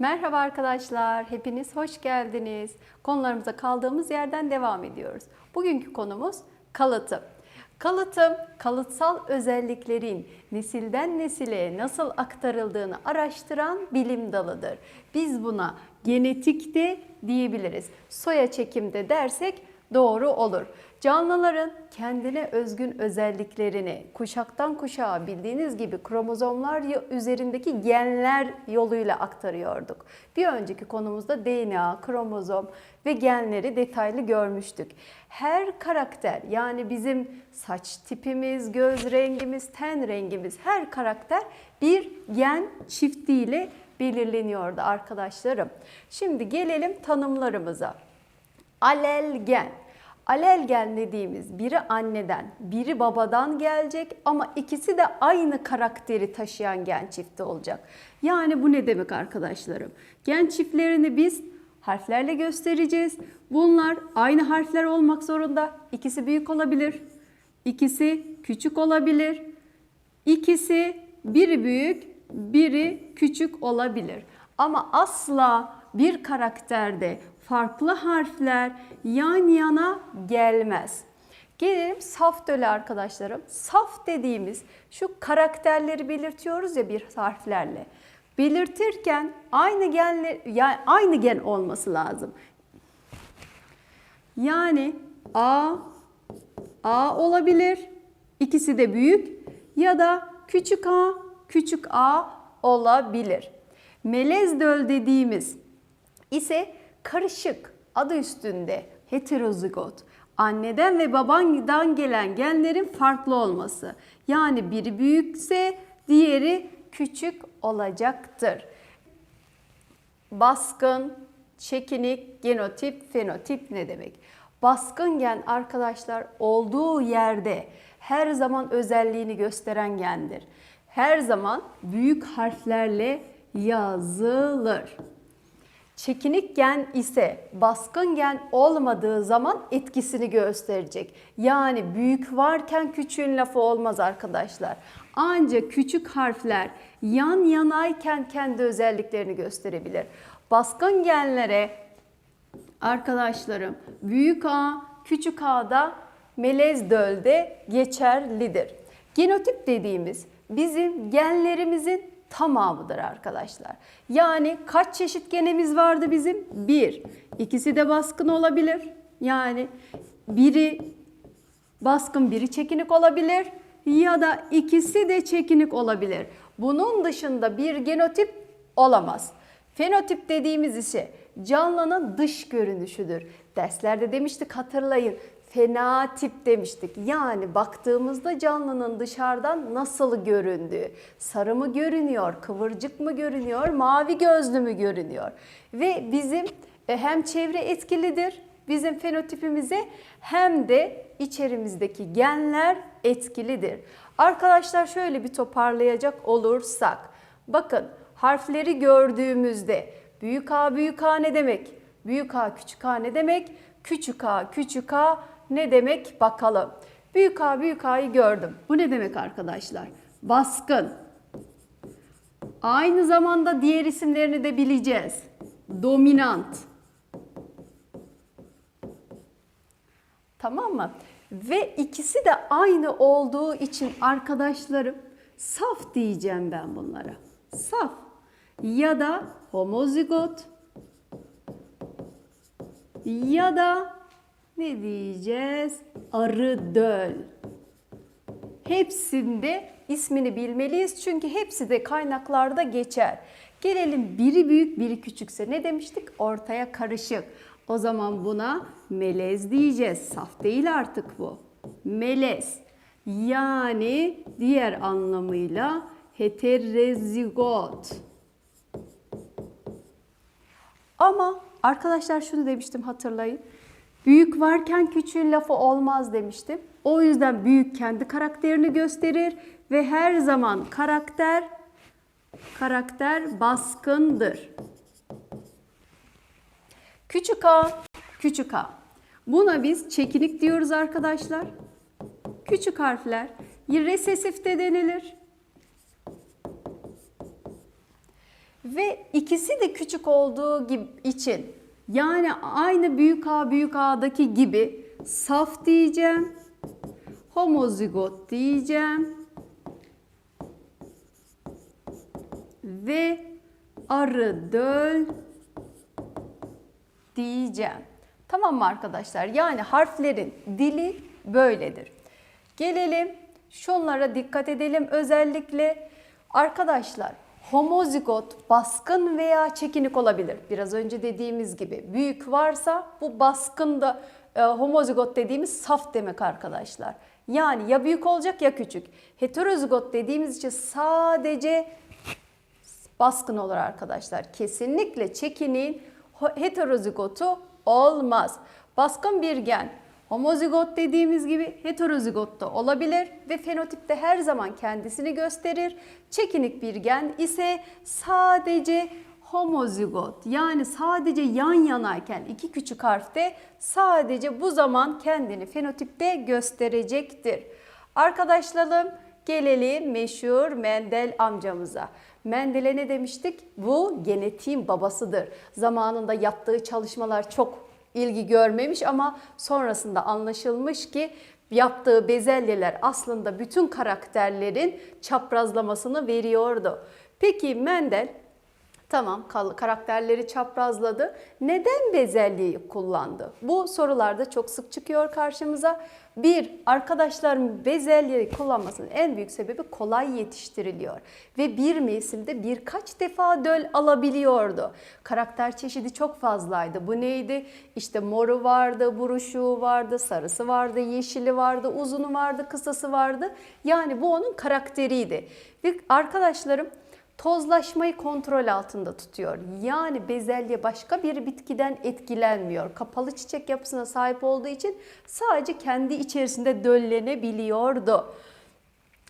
Merhaba arkadaşlar, hepiniz hoş geldiniz. Konularımıza kaldığımız yerden devam ediyoruz. Bugünkü konumuz kalıtım. Kalıtım, kalıtsal özelliklerin nesilden nesile nasıl aktarıldığını araştıran bilim dalıdır. Biz buna genetik de diyebiliriz. Soya çekimde dersek doğru olur. Canlıların kendine özgün özelliklerini kuşaktan kuşağa bildiğiniz gibi kromozomlar üzerindeki genler yoluyla aktarıyorduk. Bir önceki konumuzda DNA, kromozom ve genleri detaylı görmüştük. Her karakter yani bizim saç tipimiz, göz rengimiz, ten rengimiz her karakter bir gen çiftiyle belirleniyordu arkadaşlarım. Şimdi gelelim tanımlarımıza. Alelgen. Alelgen dediğimiz biri anneden, biri babadan gelecek ama ikisi de aynı karakteri taşıyan gen çifti olacak. Yani bu ne demek arkadaşlarım? Gen çiftlerini biz harflerle göstereceğiz. Bunlar aynı harfler olmak zorunda. İkisi büyük olabilir, ikisi küçük olabilir. İkisi biri büyük, biri küçük olabilir. Ama asla bir karakterde farklı harfler yan yana gelmez. Gelelim saf döle arkadaşlarım. Saf dediğimiz şu karakterleri belirtiyoruz ya bir harflerle. Belirtirken aynı genler yani aynı gen olması lazım. Yani A A olabilir. İkisi de büyük ya da küçük a, küçük a olabilir. Melez döl dediğimiz ise karışık adı üstünde heterozigot. Anneden ve babandan gelen genlerin farklı olması. Yani biri büyükse diğeri küçük olacaktır. Baskın, çekinik, genotip, fenotip ne demek? Baskın gen arkadaşlar olduğu yerde her zaman özelliğini gösteren gendir. Her zaman büyük harflerle yazılır. Çekinik gen ise baskın gen olmadığı zaman etkisini gösterecek. Yani büyük varken küçüğün lafı olmaz arkadaşlar. Ancak küçük harfler yan yanayken kendi özelliklerini gösterebilir. Baskın genlere arkadaşlarım büyük A, küçük A'da melez dölde geçerlidir. Genotip dediğimiz bizim genlerimizin tamamıdır arkadaşlar. Yani kaç çeşit genimiz vardı bizim? Bir. İkisi de baskın olabilir. Yani biri baskın biri çekinik olabilir ya da ikisi de çekinik olabilir. Bunun dışında bir genotip olamaz. Fenotip dediğimiz ise canlının dış görünüşüdür. Derslerde demiştik hatırlayın fenatip demiştik. Yani baktığımızda canlının dışarıdan nasıl göründüğü. Sarı mı görünüyor, kıvırcık mı görünüyor, mavi gözlü mü görünüyor. Ve bizim e, hem çevre etkilidir bizim fenotipimize hem de içerimizdeki genler etkilidir. Arkadaşlar şöyle bir toparlayacak olursak. Bakın harfleri gördüğümüzde büyük A büyük A ne demek? Büyük A küçük A ne demek? Küçük A küçük A ne demek bakalım. Büyük A büyük A'yı gördüm. Bu ne demek arkadaşlar? Baskın. Aynı zamanda diğer isimlerini de bileceğiz. Dominant. Tamam mı? Ve ikisi de aynı olduğu için arkadaşlarım saf diyeceğim ben bunlara. Saf ya da homozigot ya da ne diyeceğiz? Arı döl. Hepsinde ismini bilmeliyiz çünkü hepsi de kaynaklarda geçer. Gelelim biri büyük biri küçükse ne demiştik? Ortaya karışık. O zaman buna melez diyeceğiz. Saf değil artık bu. Melez. Yani diğer anlamıyla heterozigot. Ama arkadaşlar şunu demiştim hatırlayın. Büyük varken küçüğün lafı olmaz demiştim. O yüzden büyük kendi karakterini gösterir ve her zaman karakter karakter baskındır. Küçük a, küçük a. Buna biz çekinik diyoruz arkadaşlar. Küçük harfler. Resesif de denilir. ve ikisi de küçük olduğu gibi için yani aynı büyük A büyük A'daki gibi saf diyeceğim. Homozigot diyeceğim. Ve arı döl diyeceğim. Tamam mı arkadaşlar? Yani harflerin dili böyledir. Gelelim şunlara dikkat edelim özellikle. Arkadaşlar homozigot baskın veya çekinik olabilir. Biraz önce dediğimiz gibi büyük varsa bu baskın da e, homozigot dediğimiz saf demek arkadaşlar. Yani ya büyük olacak ya küçük. Heterozigot dediğimiz için sadece baskın olur arkadaşlar. Kesinlikle çekinin heterozigotu olmaz. Baskın bir gen homozigot dediğimiz gibi heterozigot da olabilir ve fenotipte her zaman kendisini gösterir. Çekinik bir gen ise sadece homozigot yani sadece yan yanayken iki küçük harfte sadece bu zaman kendini fenotipte gösterecektir. Arkadaşlarım gelelim meşhur Mendel amcamıza. Mendel'e ne demiştik? Bu genetiğin babasıdır. Zamanında yaptığı çalışmalar çok ilgi görmemiş ama sonrasında anlaşılmış ki yaptığı bezelyeler aslında bütün karakterlerin çaprazlamasını veriyordu. Peki Mendel Tamam karakterleri çaprazladı. Neden bezelyeyi kullandı? Bu sorularda çok sık çıkıyor karşımıza. Bir, arkadaşların bezelyeyi kullanmasının en büyük sebebi kolay yetiştiriliyor. Ve bir mevsimde birkaç defa döl alabiliyordu. Karakter çeşidi çok fazlaydı. Bu neydi? İşte moru vardı, buruşuğu vardı, sarısı vardı, yeşili vardı, uzunu vardı, kısası vardı. Yani bu onun karakteriydi. Ve arkadaşlarım tozlaşmayı kontrol altında tutuyor. Yani bezelye başka bir bitkiden etkilenmiyor. Kapalı çiçek yapısına sahip olduğu için sadece kendi içerisinde döllenebiliyordu.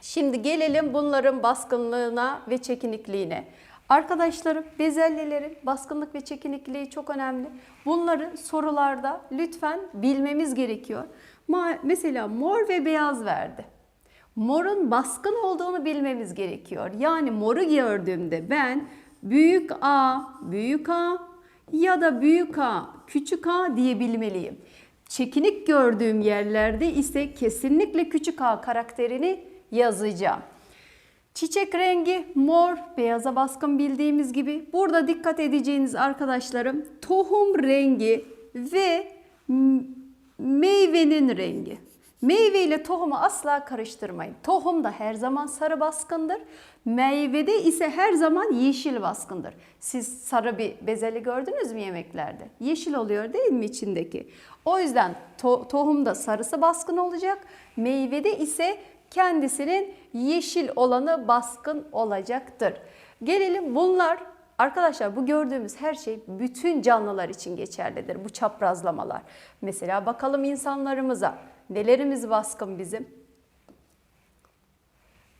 Şimdi gelelim bunların baskınlığına ve çekinikliğine. Arkadaşlarım bezelyelerin baskınlık ve çekinikliği çok önemli. Bunları sorularda lütfen bilmemiz gerekiyor. Mesela mor ve beyaz verdi morun baskın olduğunu bilmemiz gerekiyor. Yani moru gördüğümde ben büyük A, büyük A ya da büyük A, küçük A diyebilmeliyim. Çekinik gördüğüm yerlerde ise kesinlikle küçük A karakterini yazacağım. Çiçek rengi mor, beyaza baskın bildiğimiz gibi. Burada dikkat edeceğiniz arkadaşlarım tohum rengi ve meyvenin rengi. Meyve ile tohumu asla karıştırmayın. Tohum da her zaman sarı baskındır. Meyvede ise her zaman yeşil baskındır. Siz sarı bir bezeli gördünüz mü yemeklerde? Yeşil oluyor değil mi içindeki? O yüzden to tohumda sarısı baskın olacak. Meyvede ise kendisinin yeşil olanı baskın olacaktır. Gelelim bunlar Arkadaşlar bu gördüğümüz her şey bütün canlılar için geçerlidir. Bu çaprazlamalar. Mesela bakalım insanlarımıza. Nelerimiz baskın bizim?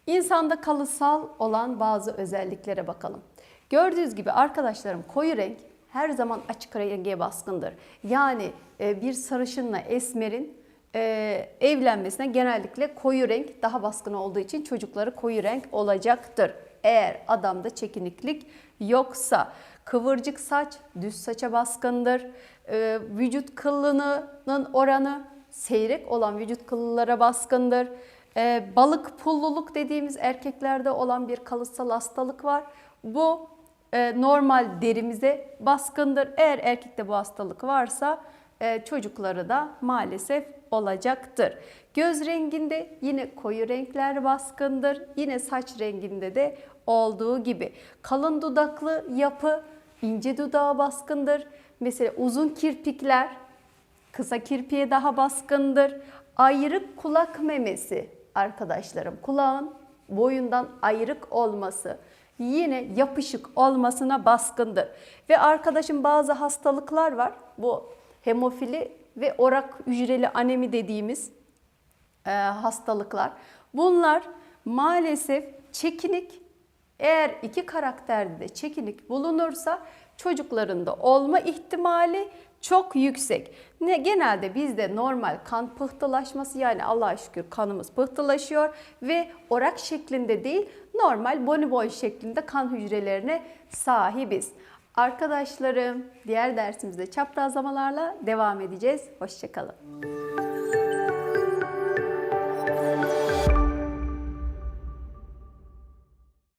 İnsanda kalıtsal olan bazı özelliklere bakalım. Gördüğünüz gibi arkadaşlarım koyu renk her zaman açık renge baskındır. Yani e, bir sarışınla esmerin e, evlenmesine genellikle koyu renk daha baskın olduğu için çocukları koyu renk olacaktır. Eğer adamda çekiniklik yoksa kıvırcık saç düz saça baskındır. E, vücut kıllığının oranı seyrek olan vücut kıllara baskındır. Ee, balık pulluluk dediğimiz erkeklerde olan bir kalıtsal hastalık var. Bu e, normal derimize baskındır. Eğer erkekte bu hastalık varsa e, çocukları da maalesef olacaktır. Göz renginde yine koyu renkler baskındır. Yine saç renginde de olduğu gibi. Kalın dudaklı yapı ince dudağı baskındır. Mesela uzun kirpikler Kısa kirpiğe daha baskındır. Ayrık kulak memesi arkadaşlarım. Kulağın boyundan ayrık olması yine yapışık olmasına baskındır. Ve arkadaşım bazı hastalıklar var. Bu hemofili ve orak hücreli anemi dediğimiz e, hastalıklar. Bunlar maalesef çekinik eğer iki karakterde de çekinik bulunursa çocuklarında olma ihtimali çok yüksek. Ne genelde bizde normal kan pıhtılaşması yani Allah'a şükür kanımız pıhtılaşıyor ve orak şeklinde değil normal bonibon şeklinde kan hücrelerine sahibiz. Arkadaşlarım diğer dersimizde çaprazlamalarla devam edeceğiz. Hoşçakalın.